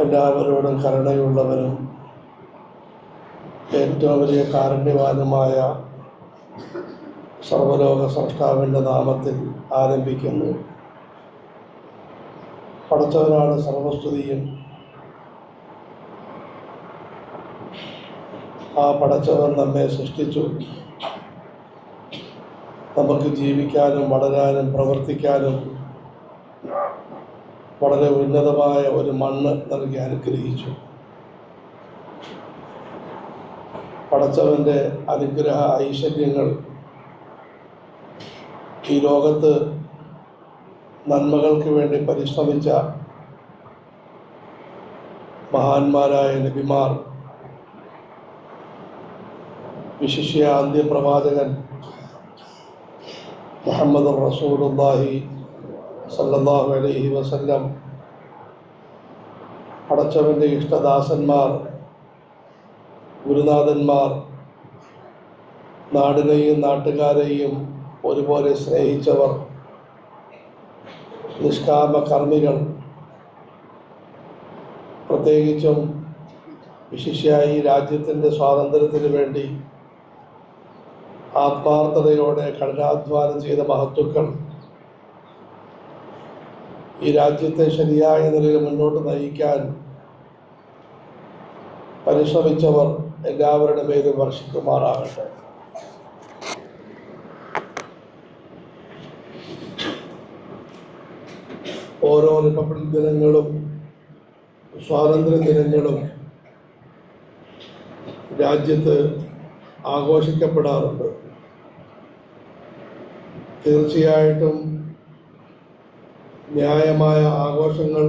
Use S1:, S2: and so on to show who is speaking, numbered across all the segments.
S1: എല്ലാവരോടും കരുണയുള്ളവനും ഏറ്റവും വലിയ കാരുണ്യവാനുമായ സർവലോക സൃഷ്ടാവിന്റെ നാമത്തിൽ ആരംഭിക്കുന്നു. പടച്ചവനാണ് സർവസ്തുതിയും. ആ പടച്ചവൻ നമ്മെ സൃഷ്ടിച്ചു. നമുക്ക് ജീവിക്കാനും വളരാനും പ്രവർത്തിക്കാനും വളരെ ഉന്നതമായ ഒരു മണ്ണ് നൽകി അനുഗ്രഹിച്ചു. പടച്ചവന്റെ അനുഗ്രഹ ഐശ്വര്യങ്ങൾ ഈ ലോകത്ത് നന്മകൾക്ക് വേണ്ടി പരിശ്രമിച്ച മഹാന്മാരായ നബിമാർ വിശിഷ്യ അന്ത്യപ്രവാചകൻ മുഹമ്മദ് റസൂലുല്ലാഹി സല്ലല്ലാഹു അലഹി വസല്ലം പടച്ചവന്റെ ഇഷ്ടദാസന്മാർ ഗുരുനാഥന്മാർ നാടിനെയും നാട്ടുകാരെയും ഒരുപോലെ സ്നേഹിച്ചവർ നിഷ്കാമ കർമ്മികൾ പ്രത്യേകിച്ചും വിശിഷ്യായി രാജ്യത്തിന്റെ സ്വാതന്ത്ര്യത്തിന് വേണ്ടി ആത്മാർത്ഥതയോടെ കഠിനാധ്വാനം ചെയ്ത മഹത്തുക്കൾ ഈ രാജ്യത്തെ ശരിയായ നിലയിൽ മുന്നോട്ട് നയിക്കാൻ പരിശ്രമിച്ചവർ എല്ലാവരുടെ പേരും വർഷിക്കുമാറാകട്ടെ. ഓരോ റിപ്പബ്ലിക് ദിനങ്ങളും സ്വാതന്ത്ര്യ ദിനങ്ങളും രാജ്യത്ത് ആഘോഷിക്കപ്പെടാറുണ്ട്. തീർച്ചയായിട്ടും ന്യായമായ ആഘോഷങ്ങൾ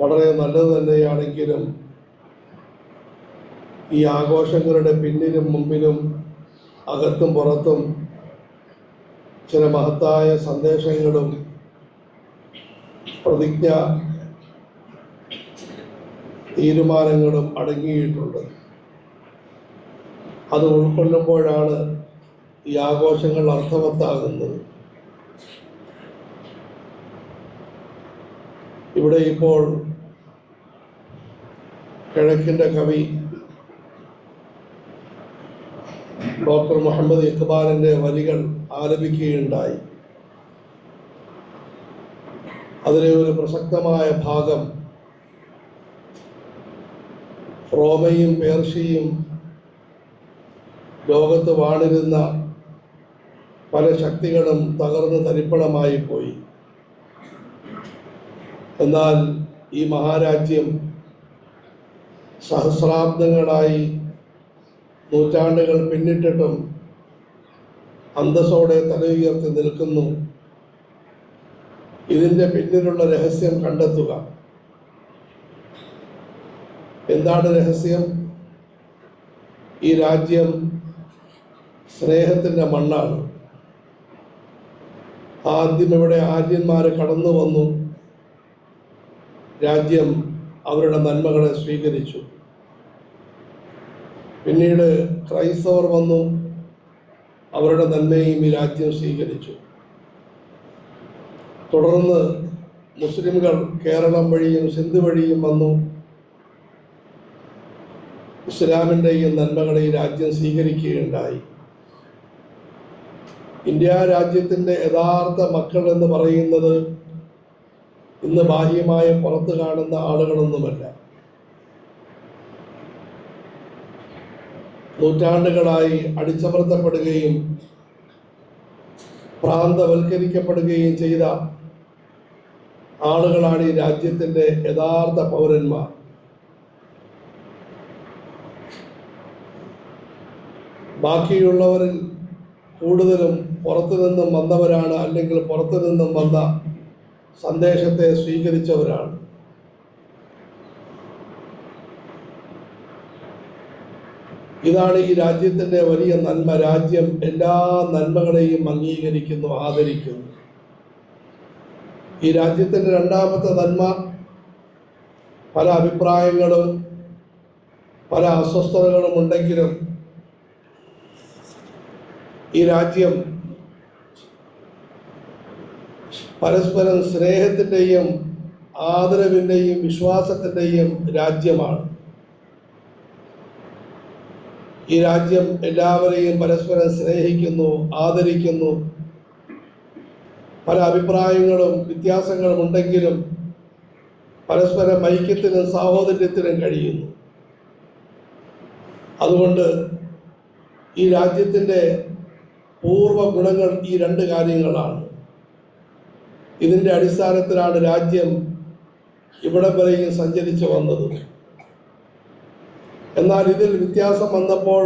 S1: വളരെ നല്ലത് തന്നെയാണെങ്കിലും ഈ ആഘോഷങ്ങളുടെ പിന്നിലും മുമ്പിലും അകത്തും പുറത്തും ചില മഹത്തായ സന്ദേശങ്ങളും പ്രതിജ്ഞ തീരുമാനങ്ങളും അടങ്ങിയിട്ടുണ്ട്. അത് ഉൾക്കൊള്ളുമ്പോഴാണ് ഈ ആഘോഷങ്ങൾ അർത്ഥവത്താകുന്നത്. ഇവിടെ ഇപ്പോൾ കിഴക്കിന്റെ കവി ഡോക്ടർ മുഹമ്മദ് ഇഖ്ബാലിന്റെ വരികൾ ആലപിക്കുകയുണ്ടായി. അതിലെ ഒരു പ്രസക്തമായ ഭാഗം റോമയും പേർഷ്യയും ലോകത്ത് വാണിരുന്ന പല ശക്തികളും തകർന്ന് തരിപ്പണമായി പോയി. എന്നാൽ ഈ മഹാരാജ്യം സഹസ്രാബ്ദങ്ങളായി നൂറ്റാണ്ടുകൾ പിന്നിട്ടിട്ടും അന്തസ്സോടെ തല ഉയർത്തി നിൽക്കുന്നു. ഇതിന്റെ പിന്നിലുള്ള രഹസ്യം കണ്ടെത്തുക. എന്താണ് രഹസ്യം? ഈ രാജ്യം സ്നേഹത്തിന്റെ മണ്ണാണ്. ആദ്യം ഇവിടെ ആര്യന്മാർ കടന്നു വന്നു രാജ്യം അവരുടെ നന്മകളെ സ്വീകരിച്ചു. പിന്നീട് ക്രൈസ്തവർ വന്നു അവരുടെ നന്മയും ഈ രാജ്യം സ്വീകരിച്ചു. തുടർന്ന് മുസ്ലിംകൾ കേരളം വഴിയും സിന്ധു വഴിയും വന്നു. ഇസ്ലാമിന്റെയും നന്മകളെ ഈ രാജ്യം സ്വീകരിക്കുകയുണ്ടായി. ഇന്ത്യ രാജ്യത്തിന്റെ യഥാർത്ഥ മക്കൾ എന്ന് പറയുന്നത് ഇന്ന് ബാഹ്യമായ പുറത്ത് കാണുന്ന ആളുകളൊന്നുമല്ല. നൂറ്റാണ്ടുകളായി അടിച്ചമർത്തപ്പെടുകയും പ്രാന്തവൽക്കരിക്കപ്പെടുകയും ചെയ്ത ആളുകളാണ് ഈ രാജ്യത്തിന്റെ യഥാർത്ഥ പൗരന്മാർ. ബാക്കിയുള്ളവരിൽ കൂടുതലും പുറത്തു നിന്നും വന്നവരാണ് അല്ലെങ്കിൽ പുറത്തു നിന്നും വന്ന സന്ദേശത്തെ സ്വീകരിച്ചവരാണ്. ഇതാണ് ഈ രാജ്യത്തിന്റെ വലിയ നന്മ. രാജ്യം എല്ലാ നന്മകളെയും അംഗീകരിക്കുന്നു ആദരിക്കുന്നു. ഈ രാജ്യത്തിന്റെ രണ്ടാമത്തെ നന്മ പല അഭിപ്രായങ്ങളും പല അസ്വസ്ഥതകളും ഉണ്ടെങ്കിലും ഈ രാജ്യം പരസ്പരം സ്നേഹത്തിന്റെയും ആദരവിന്റെയും വിശ്വാസത്തിന്റെയും രാജ്യമാണ്. ഈ രാജ്യം എല്ലാവരെയും പരസ്പരം സ്നേഹിക്കുന്നു ആദരിക്കുന്നു. പല അഭിപ്രായങ്ങളും വ്യത്യാസങ്ങളും ഉണ്ടെങ്കിലും പരസ്പരം ഐക്യത്തിനും സാഹോദര്യത്തിനും കഴിയുന്നു. അതുകൊണ്ട് ഈ രാജ്യത്തിന്റെ പൂർവ ഗുണങ്ങൾ ഈ രണ്ട് കാര്യങ്ങളാണ്. ഇതിന്റെ അടിസ്ഥാനത്തിലാണ് രാജ്യം ഇവിടെ വരെയും സഞ്ചരിച്ചു വന്നത്. എന്നാൽ ഇതിൽ വ്യത്യാസം വന്നപ്പോൾ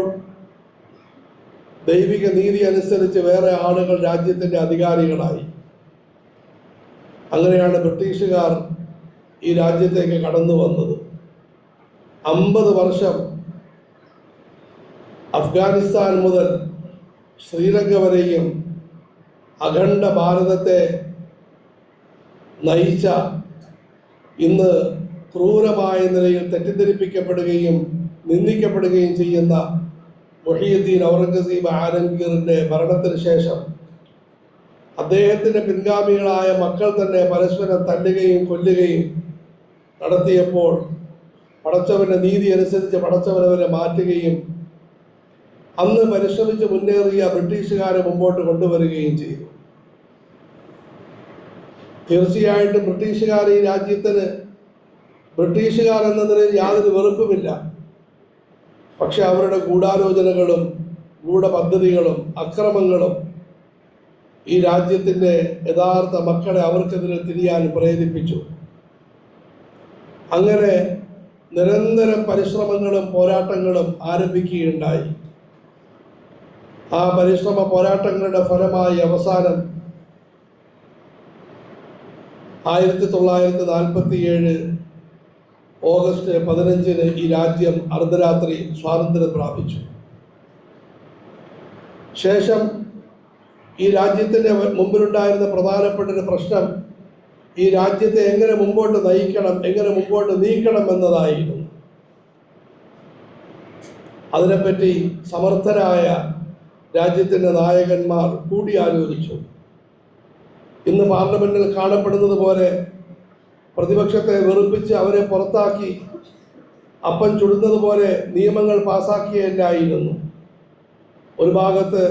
S1: ദൈവിക നീതി അനുസരിച്ച് വേറെ ആളുകൾ രാജ്യത്തിന്റെ അധികാരികളായി. അങ്ങനെയാണ് ബ്രിട്ടീഷുകാർ ഈ രാജ്യത്തേക്ക് കടന്നു വന്നത്. അമ്പത് വർഷം അഫ്ഗാനിസ്ഥാൻ മുതൽ ശ്രീലങ്ക വരെയും അഖണ്ഡ ഭാരതത്തെ നയിച്ച ഇന്ന് ക്രൂരമായ നിലയിൽ തെറ്റിദ്ധരിപ്പിക്കപ്പെടുകയും നിന്ദിക്കപ്പെടുകയും ചെയ്യുന്ന മൊഹിയുദ്ദീൻ ഔറംഗസീബ് ആലംഗീറിന്റെ ഭരണത്തിന് ശേഷം അദ്ദേഹത്തിന്റെ പിൻഗാമികളായ മക്കൾ തന്നെ പരസ്പരം തല്ലുകയും കൊല്ലുകയും നടത്തിയപ്പോൾ പടച്ചവന്റെ നീതി അനുസരിച്ച് പടച്ചവനവരെ മാറ്റുകയും അന്ന് പരിശ്രമിച്ച് മുന്നേറിയ ബ്രിട്ടീഷുകാരെ മുമ്പോട്ട് കൊണ്ടുവരികയും ചെയ്തു. തീർച്ചയായിട്ടും ബ്രിട്ടീഷുകാർ ഈ രാജ്യത്തിന് ബ്രിട്ടീഷുകാർ എന്ന നിലയിൽ യാതൊരു വെറുപ്പുമില്ല. പക്ഷെ അവരുടെ ഗൂഢാലോചനകളും ഗൂഢപദ്ധതികളും അക്രമങ്ങളും ഈ രാജ്യത്തിന്റെ യഥാർത്ഥ മക്കളെ അവർക്കെതിരെ തിരിയാൻ പ്രേരിപ്പിച്ചു. അങ്ങനെ നിരന്തരം പരിശ്രമങ്ങളും പോരാട്ടങ്ങളും ആരംഭിക്കുകയുണ്ടായി. ആ പരിശ്രമ പോരാട്ടങ്ങളുടെ ഫലമായി അവസാനം ആയിരത്തി തൊള്ളായിരത്തി നാൽപ്പത്തി ഏഴ് ഓഗസ്റ്റ് പതിനഞ്ചിന് ഈ രാജ്യം അർദ്ധരാത്രി സ്വാതന്ത്ര്യം പ്രാപിച്ചു. ശേഷം ഈ രാജ്യത്തിന്റെ മുമ്പിലുണ്ടായിരുന്ന പ്രധാനപ്പെട്ട ഒരു പ്രശ്നം ഈ രാജ്യത്തെ എങ്ങനെ മുമ്പോട്ട് നയിക്കണം എങ്ങനെ മുമ്പോട്ട് നീക്കണം എന്നതായിരുന്നു. അതിനെപ്പറ്റി സമർത്ഥരായ രാജ്യത്തിന്റെ നായകന്മാർ കൂടിയാലോചിച്ചു. ഇന്ന് പാർലമെന്റിൽ കാണപ്പെടുന്നത് പോലെ പ്രതിപക്ഷത്തെ വെറുപ്പിച്ച് അവരെ പുറത്താക്കി അപ്പൻ ചുടുന്നത് പോലെ നിയമങ്ങൾ പാസാക്കിയല്ലായിരുന്നു ഒരു ഭാഗത്ത്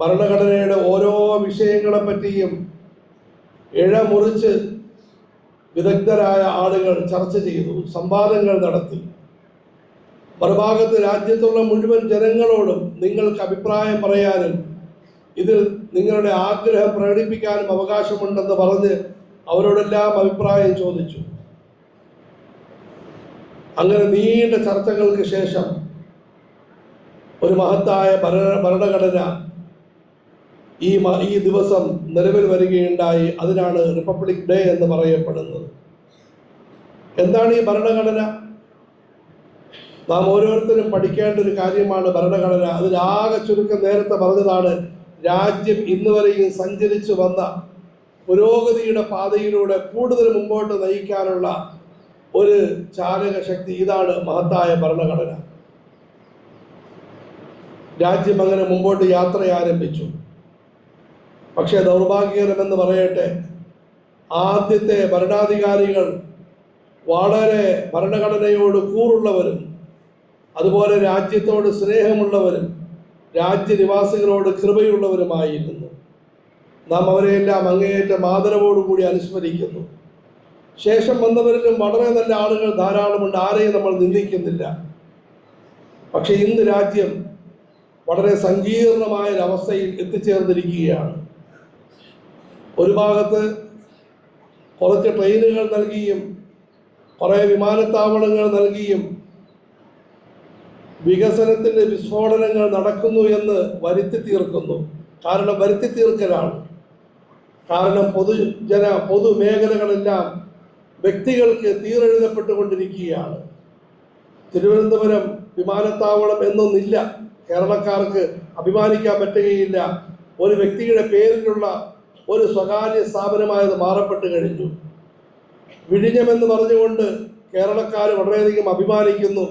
S1: ഭരണഘടനയുടെ ഓരോ വിഷയങ്ങളെ പറ്റിയും ഇഴമുറിച്ച് വിദഗ്ധരായ ആളുകൾ ചർച്ച ചെയ്തു സംവാദങ്ങൾ നടത്തി. മറുഭാഗത്ത് രാജ്യത്തുള്ള മുഴുവൻ ജനങ്ങളോടും നിങ്ങൾക്ക് അഭിപ്രായം പറയാനും ഇതിൽ നിങ്ങളുടെ ആഗ്രഹം പ്രകടിപ്പിക്കാനും അവകാശമുണ്ടെന്ന് പറഞ്ഞ് അവരോടെല്ലാം അഭിപ്രായം ചോദിച്ചു. അങ്ങനെ നീണ്ട ചർച്ചകൾക്ക് ശേഷം ഒരു മഹത്തായ ഭരണ ഭരണഘടന ഈ ഈ ദിവസം നിലവിൽ വരികയുണ്ടായി. അതിനാണ് റിപ്പബ്ലിക് ഡേ എന്ന് പറയപ്പെടുന്നത്. എന്താണ് ഈ ഭരണഘടന? നാം ഓരോരുത്തരും പഠിക്കേണ്ട ഒരു കാര്യമാണ് ഭരണഘടന. അതിലാകെ ചുരുക്കം നേരത്തെ പറഞ്ഞതാണ് രാജ്യം ഇന്ന് വരെയും സഞ്ചരിച്ചു വന്ന പുരോഗതിയുടെ പാതയിലൂടെ കൂടുതൽ മുമ്പോട്ട് നയിക്കാനുള്ള ഒരു ചാലക ശക്തി ഇതാണ് മഹത്തായ ഭരണഘടന. രാജ്യം അങ്ങനെ മുമ്പോട്ട് യാത്ര ആരംഭിച്ചു. പക്ഷേ ദൗർഭാഗ്യകരമെന്ന് പറയട്ടെ ആദ്യത്തെ ഭരണാധികാരികൾ വളരെ ഭരണഘടനയോട് കൂറുള്ളവരും അതുപോലെ രാജ്യത്തോട് സ്നേഹമുള്ളവരും രാജ്യനിവാസികളോട് കൃപയുള്ളവരുമായിരുന്നു. നാം അവരെയെല്ലാം അങ്ങേയറ്റം ആദരവോടുകൂടി അനുസ്മരിക്കുന്നു. ശേഷം വന്നവരിലും വളരെ നല്ല ആളുകൾ ധാരാളമുണ്ട്. ആരെയും നമ്മൾ നിന്ദിക്കുന്നില്ല. പക്ഷെ ഇന്ന് രാജ്യം വളരെ സങ്കീർണമായ ഒരവസ്ഥയിൽ എത്തിച്ചേർന്നിരിക്കുകയാണ്. ഒരു ഭാഗത്ത് കുറച്ച് ട്രെയിനുകൾ നൽകിയും കുറേ വിമാനത്താവളങ്ങൾ നൽകിയും വികസനത്തിന്റെ വിസ്ഫോടനങ്ങൾ നടക്കുന്നു എന്ന് വരുത്തി തീർക്കുന്നു. കാരണം വരുത്തി തീർക്കലാണ്. കാരണം പൊതുജന പൊതുമേഖലകളെല്ലാം വ്യക്തികൾക്ക് തീരെഴുതപ്പെട്ടുകൊണ്ടിരിക്കുകയാണ്. തിരുവനന്തപുരം വിമാനത്താവളം എന്നൊന്നില്ല. കേരളക്കാർക്ക് അഭിമാനിക്കാൻ പറ്റുകയില്ല. ഒരു വ്യക്തിയുടെ പേരിലുള്ള ഒരു സ്വകാര്യ സ്ഥാപനമായത് മാറപ്പെട്ട് കഴിഞ്ഞു. വിഴിഞ്ഞമെന്ന് പറഞ്ഞുകൊണ്ട് കേരളക്കാർ വളരെയധികം അഭിമാനിക്കുന്നു.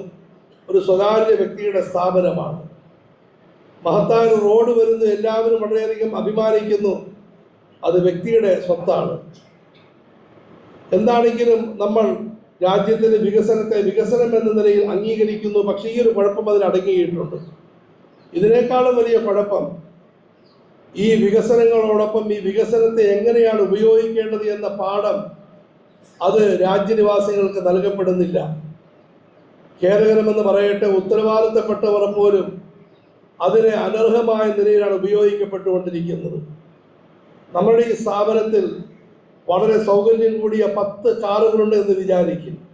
S1: ഒരു സ്വകാര്യ വ്യക്തിയുടെ സ്ഥാപനമാണ്. മഹത്തായ റോഡ് വരുന്ന എല്ലാവരും വളരെയധികം അഭിമാനിക്കുന്നു. അത് വ്യക്തിയുടെ സ്വത്താണ്. എന്താണെങ്കിലും നമ്മൾ രാജ്യത്തിന്റെ വികസനത്തെ വികസനം എന്ന നിലയിൽ അംഗീകരിക്കുന്നു പക്ഷേ ഈ ഒരു കുഴപ്പം അതിൽ അടങ്ങിയിട്ടുണ്ട്. ഇതിനേക്കാളും വലിയ കുഴപ്പം ഈ വികസനങ്ങളോടൊപ്പം ഈ വികസനത്തെ എങ്ങനെയാണ് ഉപയോഗിക്കേണ്ടത് എന്ന പാഠം അത് രാജ്യനിവാസികൾക്ക് നൽകപ്പെടുന്നില്ല. ഖേദകരമെന്ന് പറയട്ടെ ഉത്തരവാദിത്തപ്പെട്ടവർ പോലും അതിനെ അനർഹമായ നിലയിലാണ് ഉപയോഗിക്കപ്പെട്ടുകൊണ്ടിരിക്കുന്നത്. നമ്മുടെ ഈ സ്ഥാപനത്തിൽ വളരെ സൗകര്യം കൂടിയ പത്ത് കാറുകളുണ്ട് എന്ന് വിചാരിക്കും.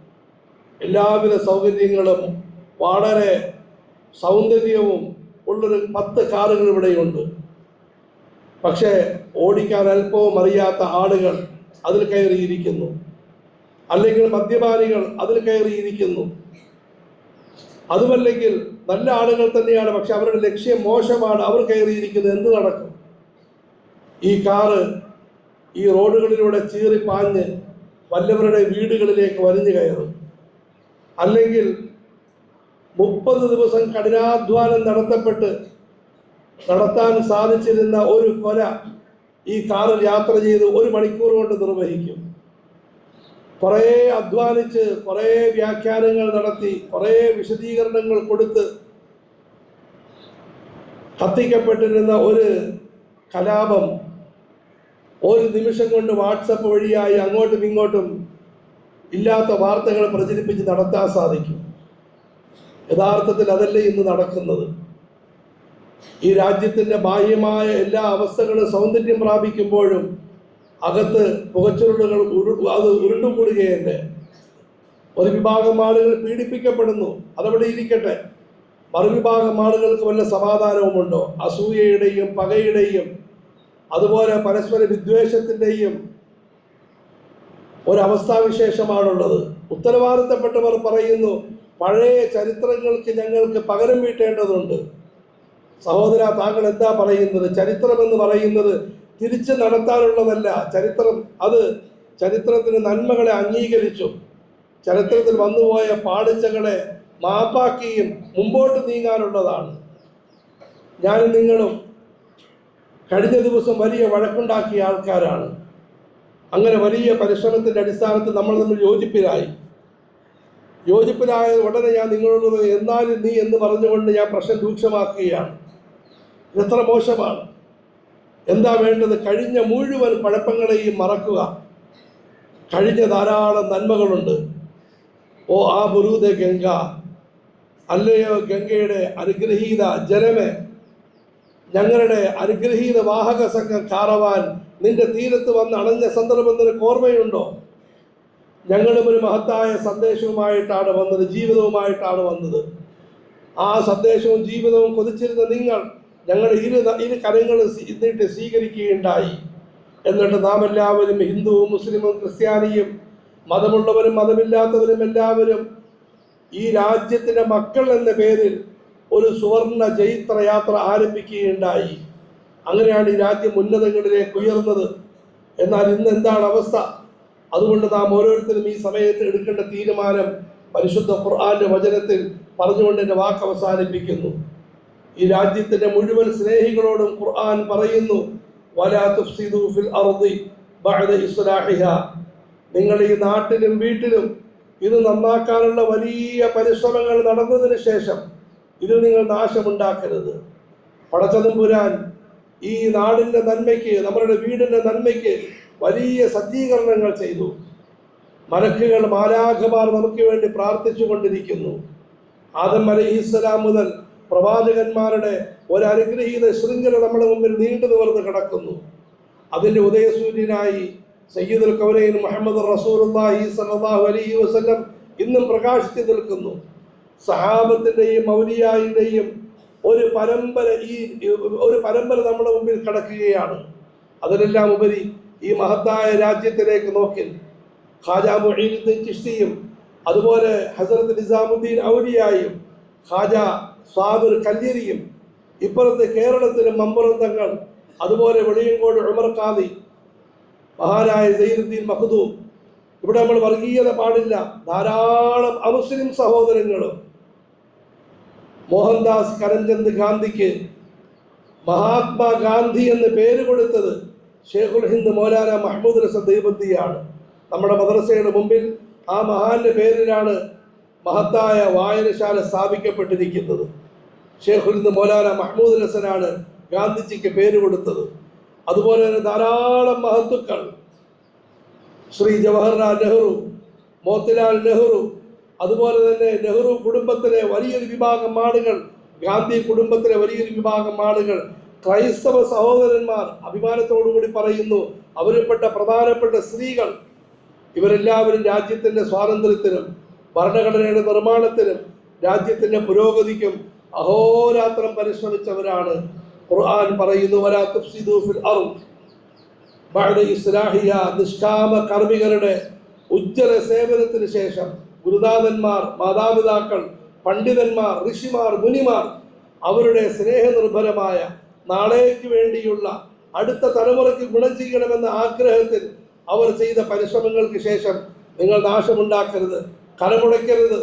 S1: എല്ലാവിധ സൗകര്യങ്ങളും വളരെ സൗന്ദര്യവും ഉള്ളൊരു പത്ത് കാറുകൾ ഇവിടെയുണ്ട്. പക്ഷേ ഓടിക്കാൻ അല്പവും അറിയാത്ത ആളുകൾ അതിൽ കയറിയിരിക്കുന്നു. അല്ലെങ്കിൽ മദ്യപാനികൾ അതിൽ കയറിയിരിക്കുന്നു. അതുമല്ലെങ്കിൽ നല്ല ആളുകൾ തന്നെയാണ് പക്ഷെ അവരുടെ ലക്ഷ്യം മോശമാണ് അവർ കയറിയിരിക്കുന്നത് എന്ത് നടക്കും? ഈ കാറ് ഈ റോഡുകളിലൂടെ ചീറി പാഞ്ഞ് വല്ലവരുടെ വീടുകളിലേക്ക് വലിഞ്ഞു കയറും. അല്ലെങ്കിൽ മുപ്പത് ദിവസം കഠിനാധ്വാനം നടത്തപ്പെട്ട് നടത്താൻ സാധിച്ചിരുന്ന ഒരു കൊല ഈ കാറിൽ യാത്ര ചെയ്ത് ഒരു മണിക്കൂർ കൊണ്ട് നിർവഹിക്കും. കുറേ അധ്വാനിച്ച് കുറേ വ്യാഖ്യാനങ്ങൾ നടത്തി കുറേ വിശദീകരണങ്ങൾ കൊടുത്ത് കത്തിക്കപ്പെട്ടിരുന്ന ഒരു കലാപം ഒരു നിമിഷം കൊണ്ട് വാട്സപ്പ് വഴിയായി അങ്ങോട്ടും ഇങ്ങോട്ടും ഇല്ലാത്ത വാർത്തകൾ പ്രചരിപ്പിച്ച് നടത്താൻ സാധിക്കും. യഥാർത്ഥത്തിൽ അതല്ലേ ഇന്ന് നടക്കുന്നത്? ഈ രാജ്യത്തിന്റെ ബാഹ്യമായ എല്ലാ അവസ്ഥകളും സൗന്ദര്യം പ്രാപിക്കുമ്പോഴും അകത്ത് പുകച്ചുരുളുകൾ ഉരു അത് ഉരുണ്ടുകൂടുകയല്ലേ ഒരു വിഭാഗം ആളുകൾ പീഡിപ്പിക്കപ്പെടുന്നു. അതവിടെ ഇരിക്കട്ടെ. മറുവിഭാഗം ആളുകൾക്ക് വല്ല സമാധാനവുമുണ്ടോ? അസൂയയുടെയും പകയുടെയും അതുപോലെ പരസ്പര വിദ്വേഷത്തിന്റെയും ഒരവസ്ഥാവിശേഷമാണുള്ളത്. ഉത്തരവാദിത്തപ്പെട്ടവർ പറയുന്നു പഴയ ചരിത്രങ്ങൾക്ക് ഞങ്ങൾക്ക് പകരം വീട്ടേണ്ടതുണ്ട്. സഹോദര താങ്കൾ എന്താ പറയുന്നത്? ചരിത്രം എന്ന് പറയുന്നത് തിരിച്ച് നടത്താനുള്ളതല്ല. ചരിത്രം അത് ചരിത്രത്തിന് നന്മകളെ അംഗീകരിച്ചു. ചരിത്രത്തിൽ വന്നുപോയ പാളിച്ചകളെ മാപ്പാക്കിയും മുമ്പോട്ട് നീങ്ങാനുള്ളതാണ്. ഞാനും നിങ്ങളും കഴിഞ്ഞ ദിവസം വലിയ വഴക്കുണ്ടാക്കിയ ആൾക്കാരാണ്. അങ്ങനെ വലിയ പരിശ്രമത്തിന്റെ അടിസ്ഥാനത്തിൽ നമ്മൾ തമ്മിൽ യോജിപ്പിലായി. യോജിപ്പിലായ ഉടനെ ഞാൻ നിങ്ങളോട് എന്നാലും നീ എന്ന് പറഞ്ഞുകൊണ്ട് ഞാൻ പ്രശ്നം രൂക്ഷമാക്കുകയാണ്. എത്ര മോശമാണ്. എന്താ വേണ്ടത്? കഴിഞ്ഞ മുഴുവൻ കുഴപ്പങ്ങളെയും മറക്കുക. കഴിഞ്ഞ ധാരാളം നന്മകളുണ്ട്. ഓ ആ ബുരൂദ ഗംഗ. അല്ലയോ ഗംഗയുടെ അനുഗ്രഹീത ജലമേ? ഞങ്ങളുടെ അനുഗ്രഹീത വാഹക സംഘം കാറവാൻ നിന്റെ തീരത്ത് വന്ന് അണഞ്ഞ സന്ദർഭം നിനക്ക് ഓർമ്മയുണ്ടോ? ഞങ്ങളും ഒരു മഹത്തായ സന്ദേശവുമായിട്ടാണ് വന്നത് ജീവിതവുമായിട്ടാണ് വന്നത്. ആ സന്ദേശവും ജീവിതവും കൊതിച്ചിരുന്ന നിങ്ങൾ ഞങ്ങളുടെ ഇരു ഇരു കരങ്ങൾ നീട്ടി സ്വീകരിക്കുകയുണ്ടായി. എന്നിട്ട് നാം എല്ലാവരും ഹിന്ദുവും മുസ്ലിമും ക്രിസ്ത്യാനിയും മതമുള്ളവരും മതമില്ലാത്തവരും എല്ലാവരും ഈ രാജ്യത്തിന്റെ മക്കൾ എന്ന പേരിൽ ഒരു സുവർണ ജൈത്ര യാത്ര ആരംഭിക്കുകയുണ്ടായി. അങ്ങനെയാണ് ഈ രാജ്യം ഉന്നതങ്ങളിലേക്ക് ഉയർന്നത്. എന്നാൽ ഇന്ന് എന്താണ് അവസ്ഥ? അതുകൊണ്ട് നാം ഓരോരുത്തരും ഈ സമയത്ത് എടുക്കേണ്ട തീരുമാനം പരിശുദ്ധ ഖുർആന്റെ വചനത്തിൽ പറഞ്ഞുകൊണ്ട് എന്റെ വാക്ക് അവസാനിപ്പിക്കുന്നു. ഈ രാജ്യത്തിന്റെ മുഴുവൻ സ്നേഹികളോടും ഖുർആൻ പറയുന്നു വലാ ഫിൽ അർദി ബഅദ നിങ്ങൾ ഈ നാട്ടിലും വീട്ടിലും ഇത് നന്നാക്കാനുള്ള വലിയ പരിശ്രമങ്ങൾ നടന്നതിന് ശേഷം ഇതിൽ നിങ്ങൾ നാശമുണ്ടാക്കരുത്. പടച്ചതമ്പുരാൻ ഈ നാടിന്റെ നന്മയ്ക്ക് നമ്മുടെ വീടിന്റെ നന്മയ്ക്ക് വലിയ സജ്ജീകരണങ്ങൾ ചെയ്തു. മലക്കുകൾ മാലാഖമാർ നമുക്ക് വേണ്ടി പ്രാർത്ഥിച്ചു കൊണ്ടിരിക്കുന്നു ആദം അലഹിസ്സലാം മുതൽ പ്രവാചകന്മാരുടെ ഒരനുഗ്രഹീത ശൃംഖല നമ്മുടെ മുമ്പിൽ നീണ്ടു നിവർന്ന് കിടക്കുന്നു. അതിന്റെ ഉദയസൂര്യനായി സയ്യിദുൽ കൗലൈൻ മുഹമ്മദ് റസൂലുള്ളാഹി സലാഹു അലൈഹി വസല്ലം ഇന്നും പ്രകാശിച്ചു നിൽക്കുന്നു. സഹാബത്തിന്റെയും മൗലിയായിന്റെയും ഒരു പരമ്പര ഈ ഒരു പരമ്പര നമ്മുടെ മുമ്പിൽ കിടക്കുകയാണ്. അതിനെല്ലാം ഉപരി ഈ മഹത്തായ രാജ്യത്തിലേക്ക് നോക്കി ഖാജ മുഈനുദ്ദീൻ ചിഷ്തിയും അതുപോലെ ഹസരത്ത് നിസാമുദ്ദീൻ ഔലിയായും ഖാജ സ്വാബിർ കല്ലേരിയും ഇപ്പുറത്ത് കേരളത്തിലെ മമ്പുറന്തങ്ങൾ അതുപോലെ വെളിയങ്കോട് ഉമർ ഖാദി മഹാനായ സൈനുദ്ദീൻ മഖദൂം. ഇവിടെ നമ്മൾ വർഗീയത പാടില്ല ധാരാളം അമുസ്ലിം സഹോദരങ്ങളും. മോഹൻദാസ് കരംചന്ദ് ഗാന്ധിക്ക് മഹാത്മാഗാന്ധി എന്ന് പേര് കൊടുത്തത് ഷേഖുൽ ഹിന്ദ് മൗലാന മഹ്മൂദ് റസ ദൈബന്ദിയാണ് നമ്മുടെ മദ്രസയുടെ മുമ്പിൽ ആ മഹാന്റെ പേരിലാണ് മഹത്തായ വായനശാല സ്ഥാപിക്കപ്പെട്ടിരിക്കുന്നത്. ഷേഖുലിന്ന് മൗലാന മഹ്മൂദ് ഹസനാണ് ഗാന്ധിജിക്ക് പേര് കൊടുത്തത്. അതുപോലെ തന്നെ ധാരാളം മഹത്തുക്കൾ ശ്രീ ജവഹർലാൽ നെഹ്റു മോത്തിലാൽ നെഹ്റു അതുപോലെ തന്നെ നെഹ്റു കുടുംബത്തിലെ വലിയൊരു വിഭാഗം ആളുകൾ ഗാന്ധി കുടുംബത്തിലെ വലിയൊരു വിഭാഗം ആളുകൾ ക്രൈസ്തവ സഹോദരന്മാർ അഭിമാനത്തോടുകൂടി പറയുന്നു അവരിൽപ്പെട്ട പ്രധാനപ്പെട്ട സ്ത്രീകൾ ഇവരെല്ലാവരും രാജ്യത്തിന്റെ സ്വാതന്ത്ര്യത്തിനും ഭരണഘടനയുടെ നിർമ്മാണത്തിനും രാജ്യത്തിന്റെ പുരോഗതിക്കും അഹോരാത്രം പരിശ്രമിച്ചവരാണ് ഖുർആൻ പറയുന്നു നിഷ്കാമ കർമ്മികരുടെ ഉജ്ജ്വല സേവനത്തിന് ശേഷം ഗുരുനാഥന്മാർ മാതാപിതാക്കൾ പണ്ഡിതന്മാർ ഋഷിമാർ മുനിമാർ അവരുടെ സ്നേഹനിർഭരമായ നാളേക്ക് വേണ്ടിയുള്ള അടുത്ത തലമുറയ്ക്ക് ഗുണം ചെയ്യണമെന്ന ആഗ്രഹത്തിൽ അവർ ചെയ്ത പരിശ്രമങ്ങൾക്ക് ശേഷം നിങ്ങൾ നാശമുണ്ടാക്കരുത്. കരമുടയ്ക്കരുത്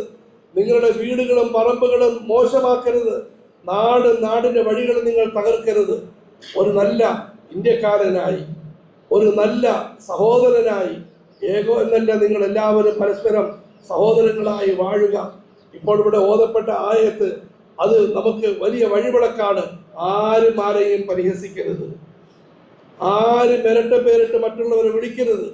S1: നിങ്ങളുടെ വീടുകളും പറമ്പുകളും മോശമാക്കരുത്. നാട് നാടിന്റെ വഴികൾ നിങ്ങൾ തകർക്കരുത്. ഒരു നല്ല ഇന്ത്യക്കാരനായി ഒരു നല്ല സഹോദരനായി ഏകോ എന്നല്ല നിങ്ങൾ എല്ലാവരും പരസ്പരം സഹോദരങ്ങളായി വാഴുക. ഇപ്പോൾ ഇവിടെ ഓതപ്പെട്ട ആയത്ത് അത് നമുക്ക് വലിയ വഴിവിളക്കാണ്. ആരും ആരെയും പരിഹസിക്കരുത്. ആരും ഇരട്ട പേരിട്ട് മറ്റുള്ളവരെ വിളിക്കരുത്.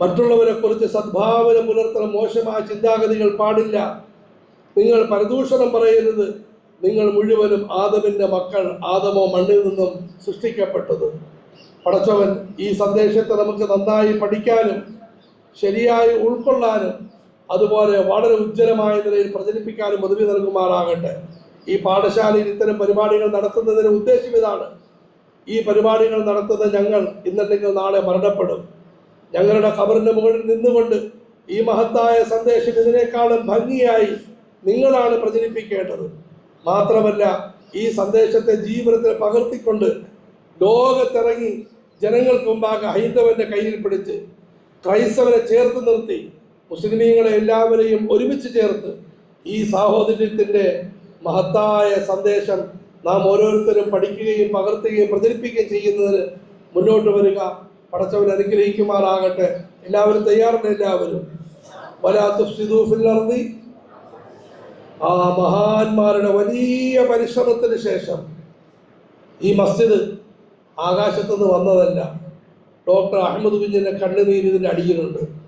S1: മറ്റുള്ളവരെ കുറിച്ച് സദ്ഭാവന പുലർത്തണം മോശമായ ചിന്താഗതികൾ പാടില്ല. നിങ്ങൾ പരദൂഷണം പറയരുത്. നിങ്ങൾ മുഴുവനും ആദമിന്റെ മക്കൾ ആദമോ മണ്ണിൽ നിന്നും സൃഷ്ടിക്കപ്പെട്ടത്. പടച്ചവൻ ഈ സന്ദേശത്തെ നമുക്ക് നന്നായി പഠിക്കാനും ശരിയായി ഉൾക്കൊള്ളാനും അതുപോലെ വളരെ ഉജ്ജ്വലമായ നിലയിൽ പ്രചരിപ്പിക്കാനും പദവി നൽകുമാറാകട്ടെ. ഈ പാഠശാലയിൽ ഇത്തരം പരിപാടികൾ നടത്തുന്നതിന് ഉദ്ദേശം ഇതാണ്. ഈ പരിപാടികൾ നടത്തുന്ന ഞങ്ങൾ ഇന്നല്ലെങ്കിൽ നാളെ മരണപ്പെടും. ഞങ്ങളുടെ ഖബറിന്റെ മുകളിൽ നിന്നുകൊണ്ട് ഈ മഹത്തായ സന്ദേശം ഇതിനേക്കാളും ഭംഗിയായി നിങ്ങളാണ് പ്രചരിപ്പിക്കേണ്ടത്. മാത്രമല്ല ഈ സന്ദേശത്തെ ജീവിതത്തിൽ പകർത്തിക്കൊണ്ട് ലോകത്തിറങ്ങി ജനങ്ങൾക്ക് മുമ്പാകെ ഹൈന്ദവന്റെ കയ്യിൽ പിടിച്ച് ക്രൈസ്തവരെ ചേർത്ത് നിർത്തി മുസ്ലിമീങ്ങളെ എല്ലാവരെയും ഒരുമിച്ച് ചേർത്ത് ഈ സാഹോദര്യത്തിന്റെ മഹത്തായ സന്ദേശം നാം ഓരോരുത്തരും പഠിക്കുകയും പകർത്തുകയും പ്രചരിപ്പിക്കുകയും ചെയ്യുന്നതിന് മുന്നോട്ട് വരിക. പടച്ചവൻ അനുഗ്രഹിക്കുമാറാകട്ടെ. എല്ലാവരും തയ്യാറുണ്ട് എല്ലാവരും? വലാത്തുഫിദൂഫില്ലർന്നി ആ മഹാന്മാരുടെ വലിയ പരിശ്രമത്തിന് ശേഷം ഈ മസ്ജിദ് ആകാശത്തുനിന്ന് വന്നതല്ല. ഡോക്ടർ അഹമ്മദ് കുഞ്ഞിന്റെ കണ്ണുനീര് ഇതിന്റെ അടിയിലുണ്ട്.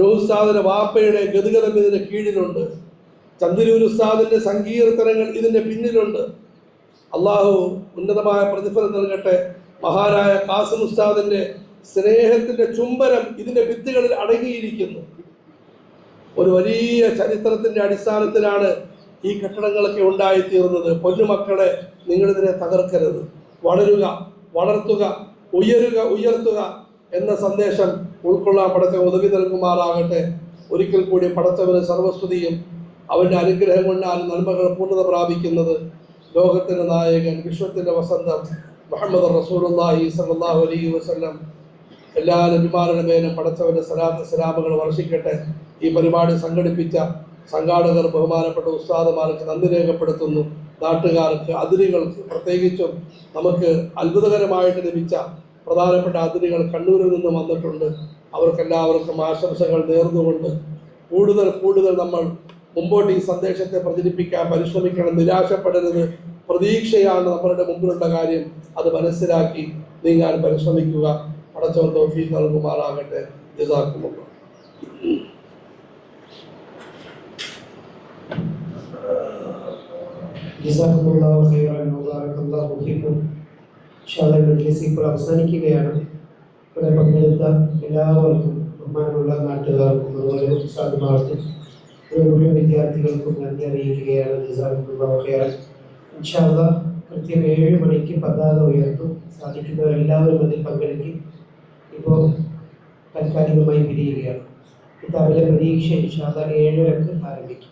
S1: ഉസ്താദിന്റെ വാപ്പയുടെ ഗതികലം ഇതിന്റെ കീഴിലുണ്ട്. ചന്ദ്രൂർ ഉസ്താദിന്റെ സങ്കീർത്തനങ്ങൾ ഇതിന്റെ പിന്നിലുണ്ട്. അള്ളാഹു ഉന്നതമായ പ്രതിഫലം നൽകട്ടെ. മഹാനായ കാസിം ഉസ്താദിന്റെ സ്നേഹത്തിന്റെ ചുംബനം ഇതിന്റെ ഭിത്തികളിൽ അടങ്ങിയിരിക്കുന്നു. ഒരു വലിയ ചരിത്രത്തിന്റെ അടിസ്ഥാനത്തിലാണ് ഈ കെട്ടിടങ്ങളൊക്കെ ഉണ്ടായിത്തീർന്നത്. പൊന്നുമക്കളെ നിങ്ങളിതിനെ തകർക്കരുത്. വളരുക വളർത്തുക ഉയരുക ഉയർത്തുക എന്ന സന്ദേശം ഉൾക്കൊള്ളാൻ പടച്ച ഉദവി നൽകുമാറാകട്ടെ. ഒരിക്കൽ കൂടി പടച്ചവന് സർവസ്തുതിയും അവന്റെ അനുഗ്രഹം കൊണ്ടാൽ നന്മകൾ പൂർണത പ്രാപിക്കുന്നത്. ലോകത്തിന്റെ നായകൻ വിശ്വത്തിന്റെ വസന്തം മുഹമ്മദ് റസൂലുള്ളാഹി സല്ലല്ലാഹു അലൈഹി വസല്ലം എല്ലാ നബിമാരുടെ മേലും പടച്ചവന്റെ സലാത്ത് സലാമുകൾ വർഷിക്കട്ടെ. ഈ പരിപാടി സംഘടിപ്പിച്ച സംഘാടകർ ബഹുമാനപ്പെട്ട ഉസ്താദമാർക്ക് നന്ദി രേഖപ്പെടുത്തുന്നു. നാട്ടുകാർക്ക് അതിഥികൾക്ക് പ്രത്യേകിച്ചും നമുക്ക് അത്ഭുതകരമായിട്ട് ലഭിച്ച പ്രധാനപ്പെട്ട അതിഥികൾ കണ്ണൂരിൽ നിന്ന് വന്നിട്ടുണ്ട്. അവർക്കെല്ലാവർക്കും ആശംസകൾ നേർന്നുകൊണ്ട് കൂടുതൽ കൂടുതൽ നമ്മൾ മുമ്പോട്ട് ഈ സന്ദേശത്തെ പ്രചരിപ്പിക്കാൻ പരിശ്രമിക്കണം നിരാശപ്പെടരുത്. പ്രതീക്ഷയാണ് നമ്മളുടെ മുമ്പിലുള്ള കാര്യം. അത് മനസ്സിലാക്കി നീങ്ങാൻ പരിശ്രമിക്കുക. അടച്ചവർ തോഫീക്ക് നൽകുമാറാകട്ടെ. ജസാക്കുമുള്ള.
S2: മജ്ലിസ് ഇപ്പോൾ അവസാനിക്കുകയാണ്. ഇവിടെ പങ്കെടുത്ത എല്ലാവർക്കും ബഹുമാനമുള്ള നാട്ടുകാർക്കും അതുപോലെ മുഴുവൻ വിദ്യാർത്ഥികൾക്കും നന്ദി അറിയിക്കുകയാണ്. ജസാക്കുമുല്ലാഹു ഇൻഷാല്ലാ കൃത്യം ഏഴ് മണിക്ക് പതാക ഉയർത്തും. സാധിക്കുന്നവർ എല്ലാവരും അതിൽ പങ്കെടുക്കും. ഇപ്പോൾ താൽക്കാലികമായി പിരിയുകയാണ് കിതാബിലെ പരീക്ഷ ഇൻഷാല്ലാ ഏഴരക്ക് ആരംഭിക്കും.